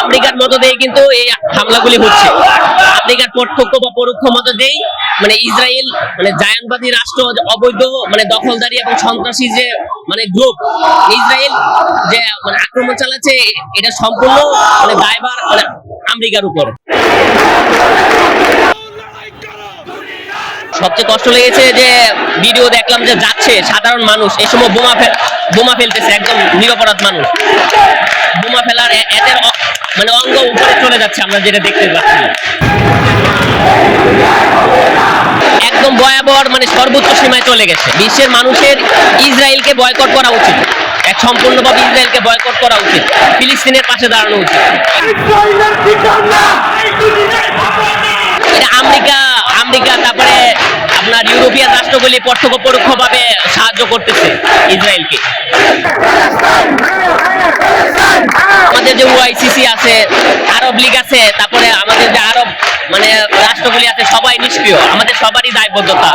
আমেরিকার মতো দিয়ে কিন্তু এই হামলাগুলি হচ্ছে। আমেরিকার প্রত্যক্ষ বা পরোক্ষ মতো দেই মানে ইসরায়েল মানে জায়ানবাদী রাষ্ট্র অবৈধ মানে দখলদারি এবং সন্ত্রাসী যে মানে গ্রুপ ইসরায়েল যে মানে আক্রমণ চালাচ্ছে, এটা সম্পূর্ণ মানে দায়ভার মানে আমেরিকার উপর। সবচেয়ে কষ্ট লেগেছে যে ভিডিও দেখলাম যে যাচ্ছে সাধারণ মানুষ। এই সময় বোমা বোমা ফেলতেছে, একদম নিরপরাধ মানুষ। বোমা ফেলার এদের মানে অঙ্গ উপরে চলে যাচ্ছে, আমরা যেটা দেখতে পাচ্ছি। একদম ভয়াবহ মানে সর্বোচ্চ সীমায় চলে গেছে। বিশ্বের মানুষের ইসরায়েলকে বয়কট করা উচিত। এক সম্পূর্ণভাবে ইসরায়েলকে বয়কট করা উচিত। ফিলিস্তিনের পাশে দাঁড়ানো উচিত এটা আমেরিকা আমেরিকা তারপরে আপনার ইউরোপিয়ান রাষ্ট্রগুলি পরোক্ষ পরোক্ষভাবে সাহায্য করতেছে ইসরায়েলকে। আমাদের যে ওয়াইসিসি আছে, আরব লীগ আছে, তারপরে আমাদের যে আরব মানে রাষ্ট্রগুলি আছে, সবাই নিষ্ক্রিয়। আমাদের সবারই দায়বদ্ধতা।